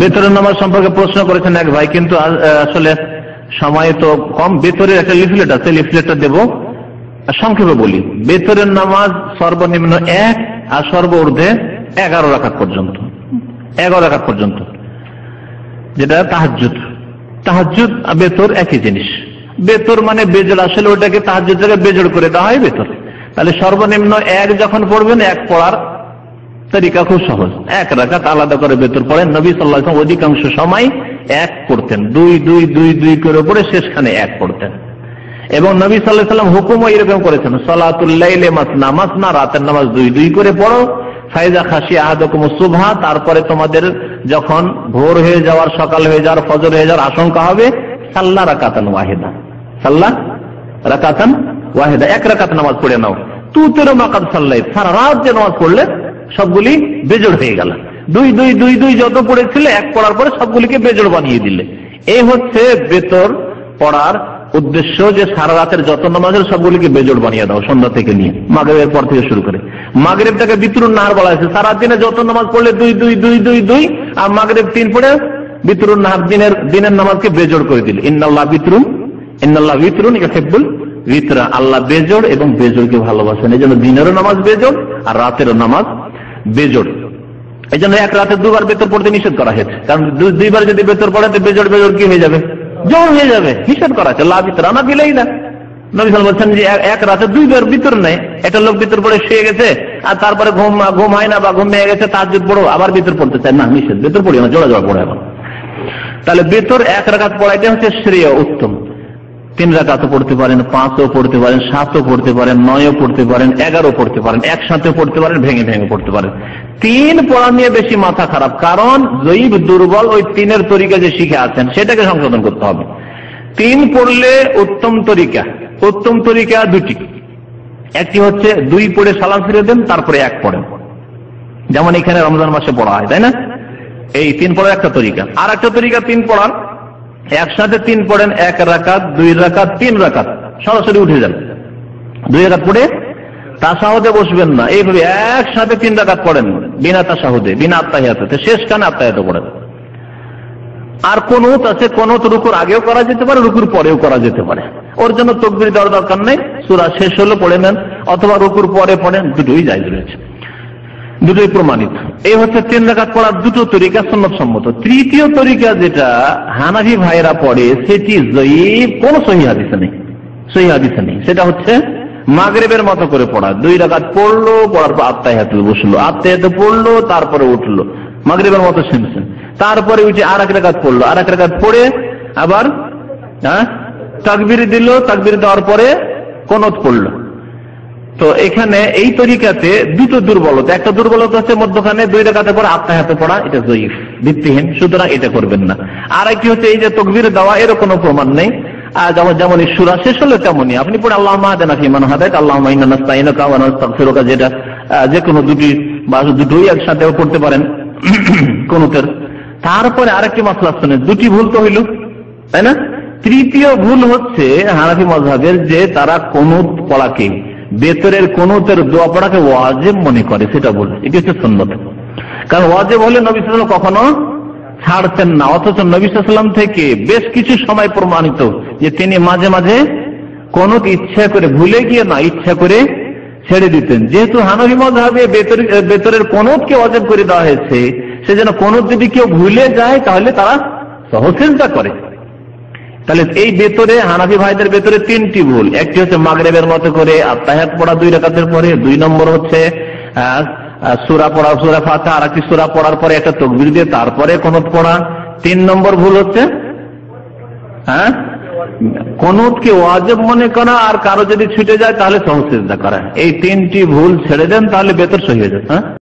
বেতরের নামাজ সম্পর্কে প্রশ্ন করেছেন এক ভাই, কিন্তু আসলে সময় তো কম। বেতরের একটা লিফলেট আছে লিফলেটটা দেব। সংক্ষেপে বলি বেতরের নামাজ সর্বনিম্ন এক আর সর্ব ঊর্ধ্বে এগারো রাখাত পর্যন্ত। এগারো রাখাত পর্যন্ত। যেটা তাহাজুদ তাহাজুদ বেতর একই জিনিস। বেতর মানে বেজর আসলে ওটাকে তাহাজুদ জায়গায় বেজর করে দেওয়া হয় বেতর। তাহলে সর্বনিম্ন এক যখন পড়বেন, এক পড়ার তরিকা খুব সহজ। এক রাখাত আলাদা করে বেতর পড়েন। নবী সাল্লাহ অধিকাংশ সময় এক পড়তেন। দুই দুই দুই দুই করে পড়ে শেষখানে এক পড়তেন। এবং নবী সাল্লাহ সাল্লাম হুকুমও এরকম করেছেন সলাতুল্লাইলে মাসনা মাসনা, রাতের নামাজ দুই দুই করে পড়ো। ফাইজা খাসি আহাদকুম সুভা তারপরে তোমাদের যখন ভোর হয়ে যাওয়ার, সকাল হয়ে যাওয়ার, ফজর হয়ে যাওয়ার আশঙ্কা হবে, সাল্লা রাকাতান ওয়াহেদা। সাল্লা রাকাতান ওয়াহেদা। এক রাকাত নামাজ পড়ে নাও। তু তেরো মাকাত সাল্লাই সারা রাত যে নামাজ পড়লে সবগুলি বেজোড় হয়ে গেল। দুই দুই দুই দুই যত পড়েছিল, এক পড়ার পরে সবগুলিকে বেজোড় বানিয়ে দিলে। এই হচ্ছে বেতর পড়ার উদ্দেশ্য যে সারা রাতের যত নামাজের সবগুলিকে বেজোড় বানিয়ে দাও সন্ধ্যা থেকে নিয়ে, মাগরেবের পর থেকে শুরু করে। মাগরেবটাকে বিতরুন নাহার বলা হয়েছে। সারা দিনে যত নামাজ পড়লে দুই দুই দুই দুই দুই, আর মাগরেব তিন পড়ে বিতরুন নাহার দিনের দিনের নামাজকে বেজোড় করে দিল। ইন্নাল্লাহ বিতরুন ইন্নাল্লাহ বিতরুন ইহেব্বুল বিতরা। আল্লাহ বেজোড় এবং বেজোড়কে ভালোবাসেন। এই জন্য দিনেরও নামাজ বেজোড় আর রাতেরও নামাজ বেজোড়। এই জন্য এক রাতে দুবার বেতর পড়তে নিষেধ করা হয়েছে। কারণ দুইবার যদি বেতর পড়ে, তো বেজোড় বেজোড় কি হয়ে যাবে? জোর হয়ে যাবে, নিষেধ করা আছে লাভ আনা দিলেই না। বলছেন যে এক রাতে দুইবার ভিতর নেই একটা লোক ভিতর পড়ে শুয়ে গেছে, আর তারপরে ঘুম ঘুম হয় না বা ঘুম গেছে, তার আবার ভিতর পড়তে চায়। না, নিষেধ ভেতর পড়ি না, জোড়া জোড়া পড়ে তাহলে বেতর এক রাখাত পড়াইতে হচ্ছে শ্রেয় উত্তম। তিন রাকাতও পড়তে পারেন, পাঁচও পড়তে পারেন, সাতও পড়তে পারেন, নয়ও পড়তে পারেন এগারো পড়তে পারেন একসাথে পড়তে পারেন, ভেঙে ভেঙে পড়তে পারেন। তিন পড়া নিয়ে বেশি মাথা খারাপ, কারণ জৈব দুর্বল ওই তিনের তরিকা যে শিখে আছেন, সেটাকে সংশোধন করতে হবে। তিন পড়লে উত্তম তরিকা উত্তম তরিকা দুটি। একটি হচ্ছে দুই পড়ে সালাম ফিরে দেন, তারপরে এক পড়েন। যেমন এখানে রমজান মাসে পড়া হয়, তাই না? এই তিন পড়ার একটা তরিকা। আর একটা তরিকা তিন পড়ার একসাথে তিন পড়েন, এক রাকাত, দুই রাকাত, তিন রাকাত। সরাসরি উঠে যান। দুই রাকাত পড়ে তাসাহদে বসবেন না। এইভাবে একসাথে তিন রাকাত পড়েন, বিনা তাসাহদে, বিনা আত্মাহিয়াতে। শেষ কানে আত্মাহিয়াতে পড়েন। আর কোন আছে কোন রুকুর আগেও করা যেতে পারে, রুকুর পরেও করা যেতে পারে। ওর জন্য তকবির দেওয়ার দরকার নেই। সুরা শেষ হলে পড়ে নেন, অথবা রুকুর পরে পড়েন, দুটোই জায়জ রয়েছে। দুটোই প্রমাণিত। এই হচ্ছে তিন রাখাত পড়ার দুটো তরিকা সন্ন্যত সম্মত। তৃতীয় তরিকা যেটা হানাভি ভাইরা পড়ে, সেটি জয়ীব কোন সহি হাদিসে নেই। সহি হাদিসে নেই। সেটা হচ্ছে মাগরেবের মতো করে পড়া। দুই রাখাত পড়ল, পড়ার পর আত্মায় হাতে বসল আত্মায় হাতে পড়ল, তারপরে উঠল। মাগরেবের মতো শুনছেন তারপরে উঠে আর এক রেখাত পড়ল। আর এক রেখাত পড়ে আবার হ্যাঁ তাকবির দিল, তাকবির দেওয়ার পরে কোনত পড়ল। তো এখানে এই তরিকাতে দুটো দুর্বলতা। একটা দুর্বলতা হচ্ছে মধ্যখানে দুই রেখাতে পরে আত্মা হাতে পড়া, এটা জয়ীফ, ভিত্তিহীন, সুতরাং এটা করবেন না। আর একটি হচ্ছে এই যে তকবির দেওয়া এর কোনো প্রমাণ নেই। আর যেমন সুরা শেষ হলে তেমনই। আপনি পড়ে আল্লাহ মাহাদেনাফি মান হাদায়ত আল্লাহ মাইনাস্তাইনকা যেটা যে কোনো দুটি বা দুটোই একসাথে পড়তে পারেন কোনতের। তারপরে আরেকটি মাসলা শুনে দুটি ভুল তো হইল, তাই না? তৃতীয় ভুল হচ্ছে হানাফি মজাবের যে তারা কোনুত পড়াকে বেতরের কোনুতের দোয়া পড়াকে ওয়াজেব মনে করে, সেটা বলে এটি হচ্ছে সন্ন্যত কারণ ওয়াজেব হলে নবী কখনো ছাড়তেন না, অথচ নবী থেকে বেশ কিছু সময় প্রমাণিত যে তিনি মাঝে মাঝে কোন ইচ্ছা করে ভুলে গিয়ে না ইচ্ছা করে ছেড়ে দিতেন। যেহেতু হানবি মজাবে বেতরের কোনকে অজেব করে দেওয়া হয়েছে সেজন্য কোন যদি কেউ ভুলে যায়, তাহলে তারা সহসেজটা করে। তাহলে এই ভেতরে হানাফি ভাইদের ভেতরে তিনটি ভুল। একটি হচ্ছে মাগরেবের মতো করে আত্মাহাত পড়া দুই রেখাতের পরে, দুই নম্বর হচ্ছে সুরা পড়া, সুরা ফাঁকা আর একটি সুরা পড়ার পরে একটা তকবির দিয়ে তারপরে কোন পড়া। তিন নম্বর ভুল হচ্ছে হ্যাঁ? কোনকে ওয়াজেব মনে করা আর কারও যদি ছুটে যায় তাহলে সহসেজদা করা। এই তিনটি ভুল ছেড়ে দেন, তাহলে বেতর সহি হয়ে যায় হ্যাঁ?